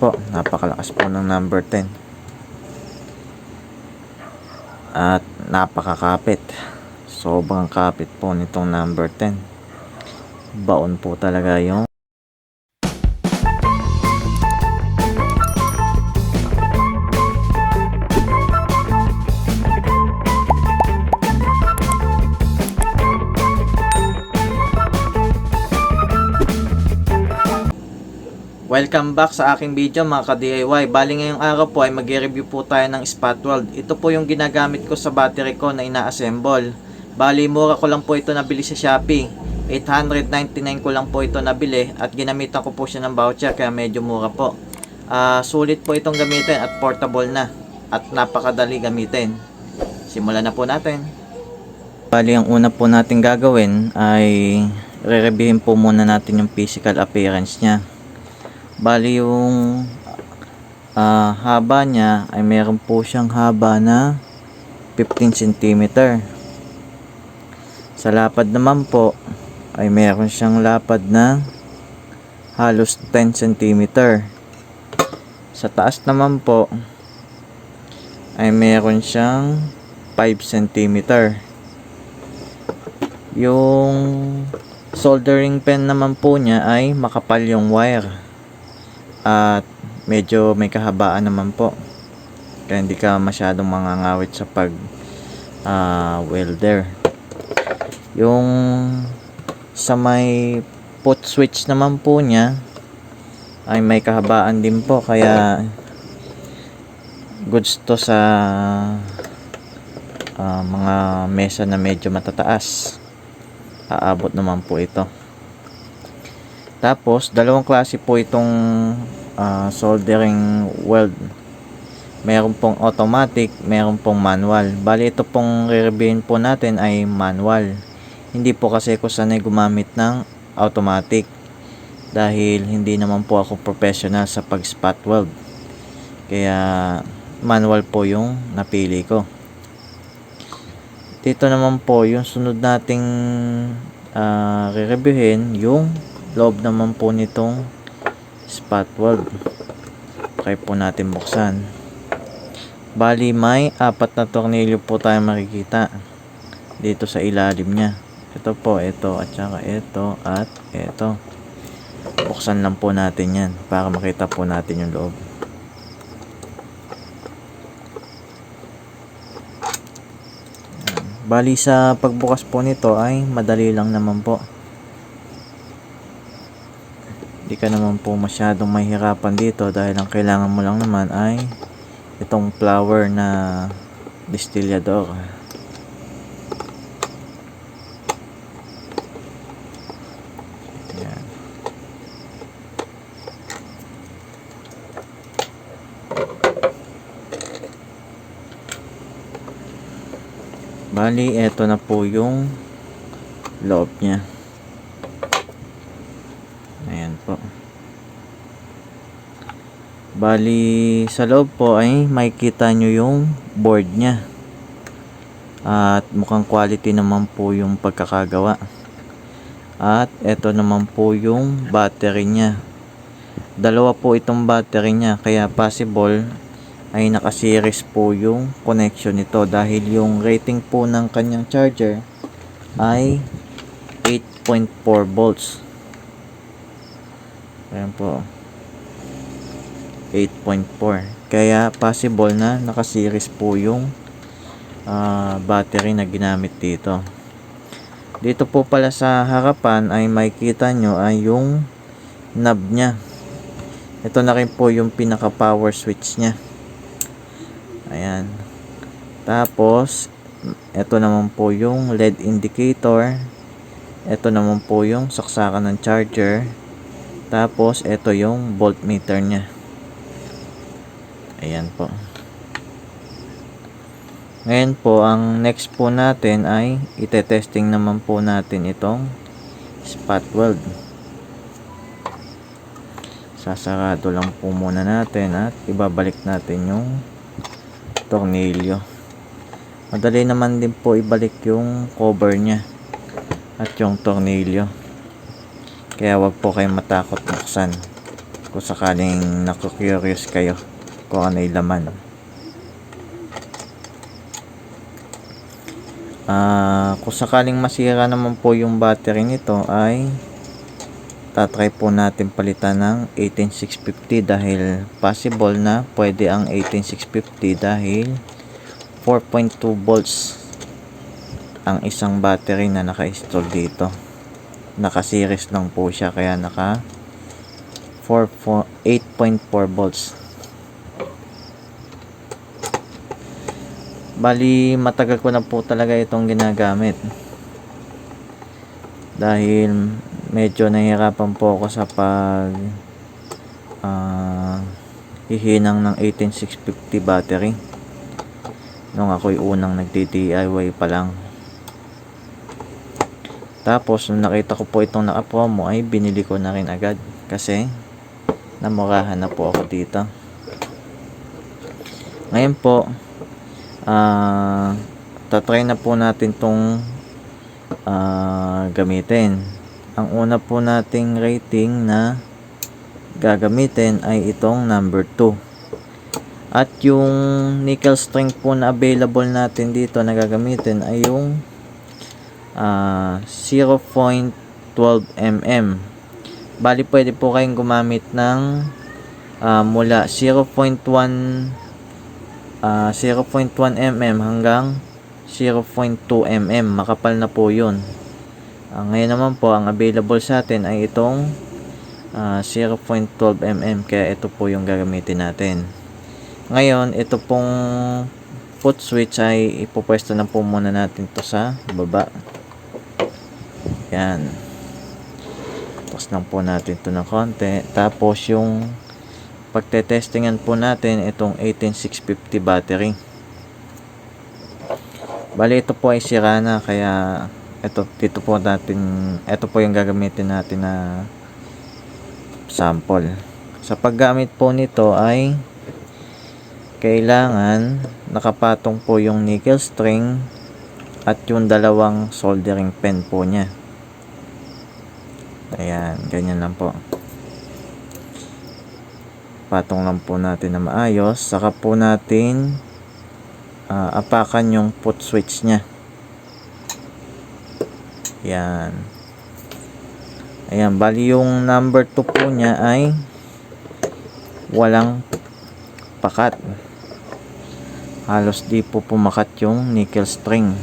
po, napakalakas po ng number 10. At napakakapit. Sobrang kapit po nitong number 10. Baon po talaga yung Welcome back sa aking video mga ka-DIY. Bali ngayong araw po ay mag-review po tayo ng Spot World. Ito po yung ginagamit ko sa battery ko na ina-assemble. Bali mura ko lang po ito nabili sa Shopee. 899 ko lang po ito nabili at ginamitan ko po siya ng voucher kaya medyo mura po. Ah, sulit po itong gamitin at portable na at napakadali gamitin. Simulan na po natin. Bali ang una po natin gagawin ay re-reviewin po muna natin yung physical appearance niya. Bali yung ah, haba niya ay meron po siyang haba na 15 cm. Sa lapad naman po ay meron siyang lapad na halos 10 cm. Sa taas naman po ay meron siyang 5 cm. Yung soldering pen naman po niya ay makapal yung wire at medyo may kahabaan naman po. Kaya hindi ka masyadong mangangawit sa pag ah, welder. Yung sa may put switch naman po niya ay may kahabaan din po. Kaya goods to sa ah, mga mesa na medyo matataas. Aabot naman po ito tapos, dalawang klase po itong ah, soldering weld. Meron pong automatic, meron pong manual. Bali, ito pong re-reviewin po natin ay manual. Hindi po kasi ako sanay gumamit ng automatic. Dahil hindi naman po ako professional sa pag-spot weld. Kaya, manual po yung napili ko. Dito naman po, yung sunod nating ah, re-reviewin, yung loob naman po nitong spot weld try po natin buksan. Bali may apat na tornilyo po tayo makikita dito sa ilalim nya ito po ito at saka ito at ito. Buksan lang po natin yan para makita po natin yung loob. Bali sa pagbukas po nito ay madali lang naman po Hindi ka naman po masyadong mahirapan dito dahil ang kailangan mo lang naman ay itong flower na distillador. Yan. Bali, eto na po yung loob niya. Ayan po. Bali, sa loob po ay makikita nyo yung board niya. At mukhang quality naman po yung pagkakagawa. At ito naman po yung battery niya. Dalawa po itong battery niya. Kaya possible ay naka-series po yung connection nito. Dahil yung rating po ng kanyang charger ay 8.4 volts. Ayan po. 8.4. Kaya possible na naka-series po yung ah, battery na ginamit dito. Dito po pala sa harapan ay makikita nyo ay yung knob niya. Ito na rin po yung pinaka power switch niya. Ayan. Tapos, ito naman po yung LED indicator. Ito naman po yung saksakan ng charger. Tapos, ito yung voltmeter niya. Ayan po. Ngayon po, ang next po natin ay itetesting naman po natin itong spot weld. Sasarado lang po muna natin at ibabalik natin yung tornilyo. Madali naman din po ibalik yung cover niya at yung tornilyo. Kaya wag po kayong matakot buksan. kung sakaling naku-curious kayo kung ano yung laman. Ah, kung sakaling masira naman po yung battery nito ay tatry po natin palitan ng 18650 dahil possible na pwede ang 18650 dahil 4.2 volts ang isang battery na naka-install dito naka-series lang po siya kaya naka 4, 8.4 volts. Bali matagal ko na po talaga itong ginagamit. Dahil medyo nahihirapan po ako sa pag ah, hihinang ng 18650 battery. Nung ako'y unang nagdi-DIY pa lang tapos nung nakita ko po itong naka-promo ay binili ko na rin agad. Kasi namurahan na po ako dito. Ngayon po ah tatry na po natin tong ah, gamitin. Ang una po nating rating na gagamitin ay itong number 2 at yung nickel string po na available natin dito na gagamitin ay yung ah, 0.12 mm bali pwede po kayong gumamit ng ah, mula 0.1 ah, 0.1 mm hanggang 0.2 mm makapal na po yun. Ah, ngayon naman po ang available sa atin ay itong ah, 0.12 mm kaya ito po yung gagamitin natin. Ngayon ito pong foot switch ay ipopwesto na po muna natin to sa baba yan. Tapos lang po natin to ng konti. Tapos yung pagtetestingan po natin itong 18650 battery. Bali ito po ay sira na kaya ito dito po natin ito po yung gagamitin natin na sample. Sa paggamit po nito ay kailangan nakapatong po yung nickel string at yung dalawang soldering pen po niya ayan ganyan lang po. Patong lang po natin na maayos. Saka po natin ah, apakan yung foot switch nya yan ayan bali yung number 2 po nya ay walang pakat. Halos di po pumakat yung nickel string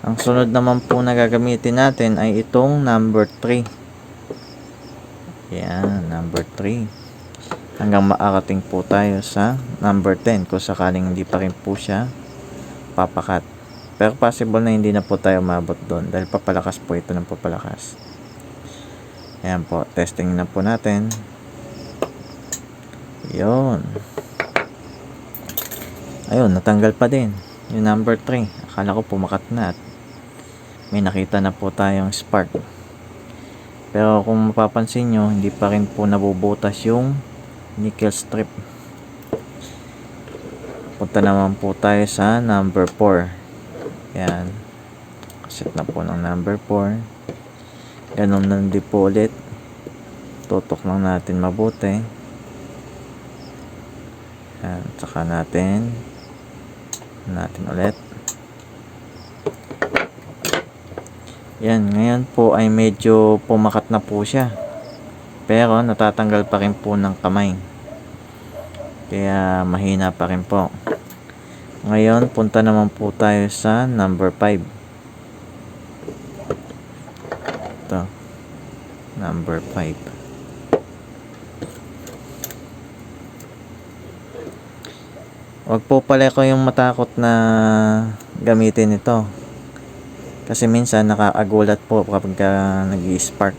ang sunod naman po na gagamitin natin ay itong number 3 yan number 3 hanggang maarating po tayo sa number 10 kung sakaling hindi pa rin po siya papakat. Pero possible na hindi na po tayo mabot doon dahil papalakas po ito ng papalakas. Ayan po testing na po natin. Yun. Ayun natanggal pa din yung number 3 akala ko pumakat na at may nakita na po tayong spark. Pero kung mapapansin nyo hindi pa rin po nabubutas yung nickel strip. Punta naman po tayo sa number 4 yan. Set na po ng number 4 ganun lang din po ulit tutok lang natin mabuti. Yan saka natin natin ulit yan ngayon po ay medyo pumakat na po siya. Pero natatanggal pa rin po ng kamay. Kaya mahina pa rin po. Ngayon punta naman po tayo sa number 5 ito. Number 5 Wag po pala ko yung matakot na gamitin ito. Kasi minsan nakakagulat po kapag nag spark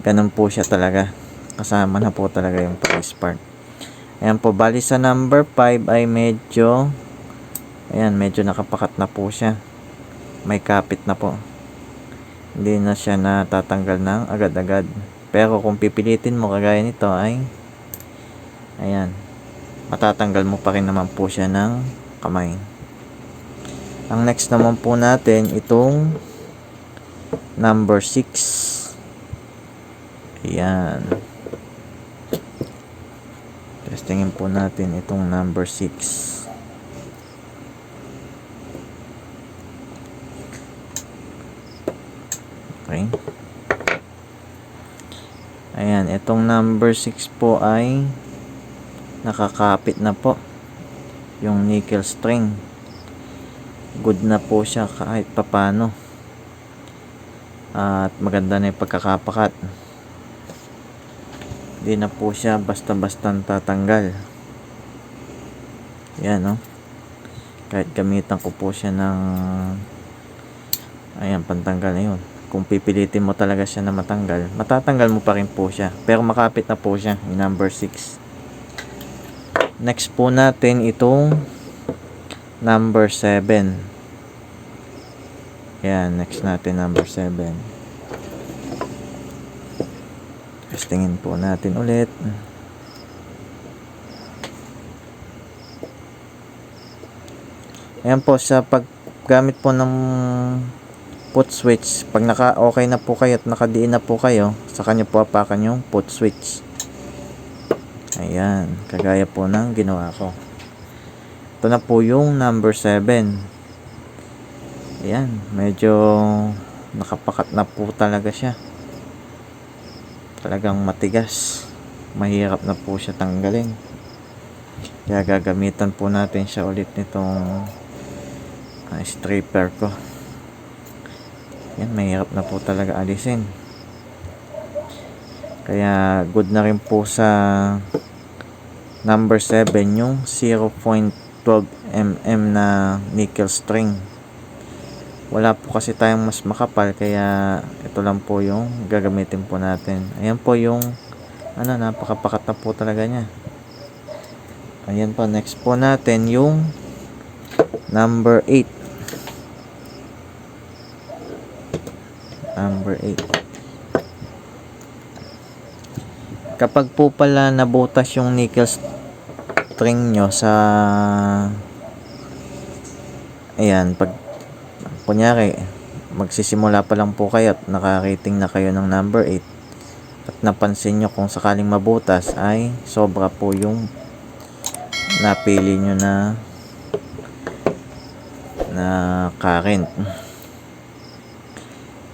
Ganun po siya talaga. Kasama na po talaga yung pag-spark. Ayan po, bali sa number 5 ay medyo ayan, medyo nakapakat na po siya. May kapit na po. Hindi na siya natatanggal ng agad-agad. Pero kung pipilitin mo kagaya nito ay ayan, matatanggal mo pa rin naman po siya ng kamay. Ang next naman po natin itong number 6. Ayan. Testingin po natin itong number 6. Okay. Ayan, itong number 6 po ay nakakapit na po yung nickel string. Good na po siya kahit papano. At maganda na yung pagkakapakat. Hindi na po siya basta-basta tatanggal. Yan, no? Kahit gamitan ko po siya ng ayan, pantanggal na yun. Kung pipilitin mo talaga siya na matanggal, matatanggal mo pa rin po siya. Pero makapit na po siya, yung number 6. Next po natin itong number 7. Yan, next natin number 7. Testingin po natin ulit. Ayan po, sa paggamit po ng put switch, pag naka okay na po kayo at nakadiin na po kayo, sa kanya po apakan yung put switch. Ayan, kagaya po ng ginawa ko. Ito na po yung number 7. Ayan, medyo nakapakat na po talaga siya. Talagang matigas. Mahirap na po siya tanggalin. Kaya gagamitan po natin siya ulit nitong uh, stripper ko. Yan, mahirap na po talaga alisin. Kaya good na rin po sa number 7 yung 0.12 mm na nickel string. Wala po kasi tayong mas makapal kaya ito lang po yung gagamitin po natin. Ayan po yung ano napakapakat na po talaga niya. Ayan po next po natin yung number 8. Number 8. Kapag po pala nabutas yung nickel string nyo sa ayan, pag kunyari magsisimula pa lang po kayo at nakarating na kayo ng number 8 at napansin nyo kung sakaling mabutas ay sobra po yung napili nyo na na current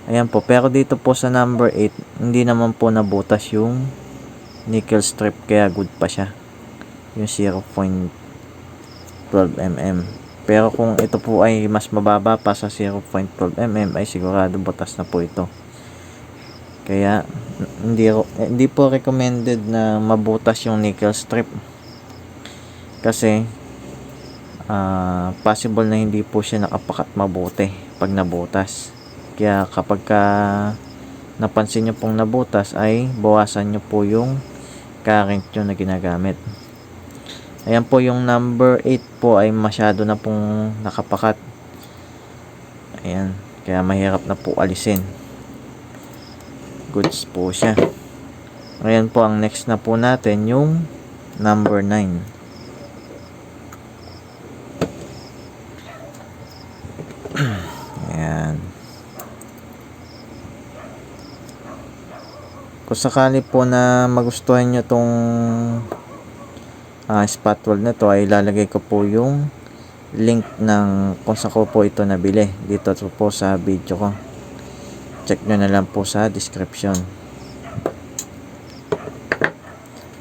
ayan po pero dito po sa number 8 hindi naman po nabutas yung nickel strip kaya good pa siya. Yung 0.12 mm pero kung ito po ay mas mababa pa sa 0.12 mm ay sigurado butas na po ito. Kaya hindi hindi po recommended na mabutas yung nickel strip. Kasi uh, possible na hindi po siya nakapakat mabuti pag nabutas. Kaya kapag ka napansin nyo pong nabutas ay bawasan nyo po yung current nyo na ginagamit ayan po yung number 8 po ay masyado na pong nakapakat. Ayan kaya mahirap na po alisin. Goods po siya. Ayan po ang next na po natin yung number 9 ayan. Kung sakali po na magustuhan nyo tong uh, spot weld na to. Ay ilalagay ko po yung link ng kung saan ko po ito nabili. Dito po sa video ko. Check nyo na lang po sa description.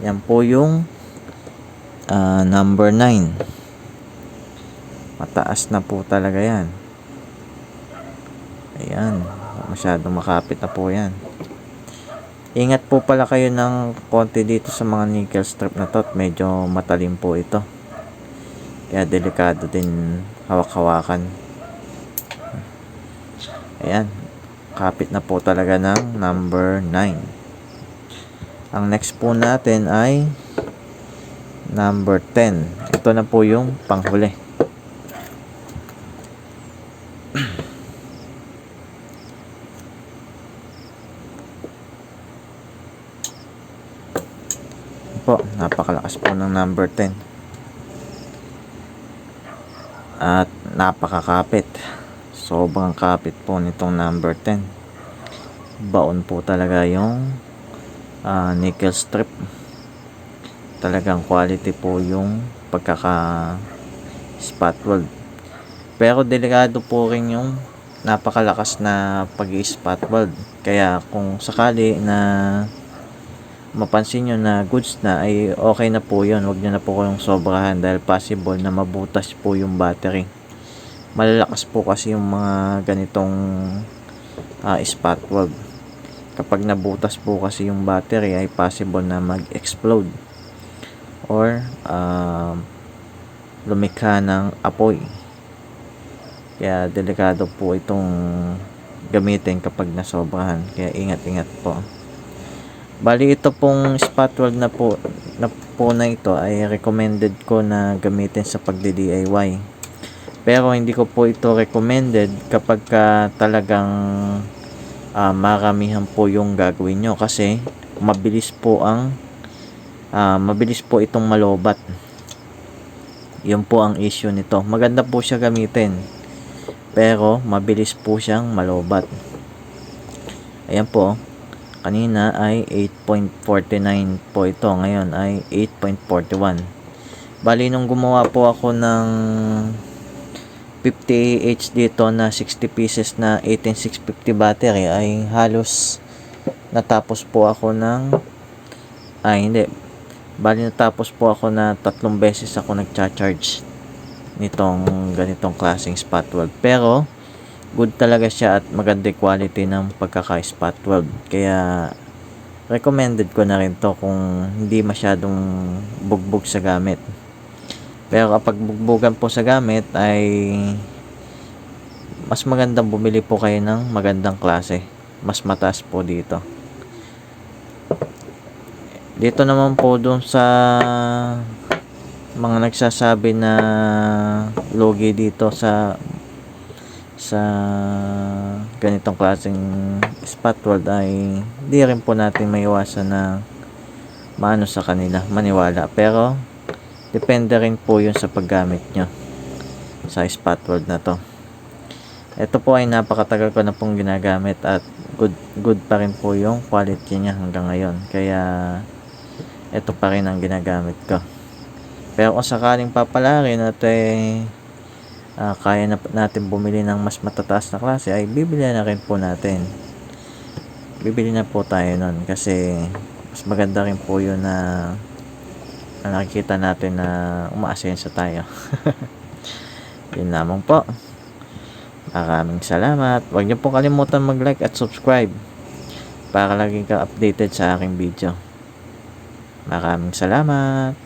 Yan po yung uh, number 9 mataas na po talaga yan. Ayan. Masyadong makapit na po yan ingat po pala kayo ng konti dito sa mga nickel strip na to medyo matalim po ito. Kaya delikado din hawak-hawakan. Ayan kapit na po talaga ng number 9 ang next po natin ay number 10 ito na po yung panghuli po. Napakalakas po ng number 10 at napakakapit. Sobrang kapit po nitong number 10 baon po talaga yung ah, nickel strip. Talagang quality po yung pagkaka spot weld. Pero delikado po rin yung napakalakas na pag spot weld. Kaya kung sakali na mapansin nyo na goods na ay okay na po yun. Huwag nyo na po kayong sobrahan dahil possible na mabutas po yung battery. Malalakas po kasi yung mga ganitong ah, spot. Weld kapag nabutas po kasi yung battery ay possible na mag-explode. Or um, lumikha ng apoy. Kaya delikado po itong gamitin kapag nasobrahan. Kaya ingat-ingat po bali ito pong spot weld na po na po na ito ay recommended ko na gamitin sa pagdi-DIY pero hindi ko po ito recommended kapag ka talagang ah, maramihan po yung gagawin nyo. Kasi mabilis po ang ah, mabilis po itong malobat. Yun po ang issue nito. Maganda po siya gamitin pero mabilis po siyang malobat. Ayan po kanina ay 8.49 po ito. Ngayon ay 8.41 bali nung gumawa po ako ng 50 AH dito na 60 pieces na 18650 battery ay halos natapos po ako ng ay hindi. Bali natapos po ako na tatlong beses ako nagcha-charge nitong ganitong klaseng spot weld. Pero good talaga siya at maganda quality ng pagkaka-spot weld. Kaya recommended ko na rin to kung hindi masyadong bugbog sa gamit. Pero kapag bugbogan po sa gamit ay mas magandang bumili po kayo ng magandang klase. Mas mataas po dito. Dito naman po dun sa mga nagsasabi na logi dito sa sa ganitong klaseng spot weld ay hindi rin po natin maiwasan na maano sa kanila maniwala. Pero depende rin po yun sa paggamit nyo sa spot weld na to. Ito po ay napakatagal ko na pong ginagamit at good good pa rin po yung quality niya hanggang ngayon. Kaya ito pa rin ang ginagamit ko. Pero kung sakaling papalarin at eh ah, kaya na natin bumili ng mas matataas na klase ay bibili na rin po natin. Bibili na po tayo nun kasi mas maganda rin po yun na, na nakikita natin na umaasenso tayo. Yun lamang po. Maraming salamat. Huwag niyo po kalimutan mag like at subscribe para lagi ka updated sa aking video. Maraming salamat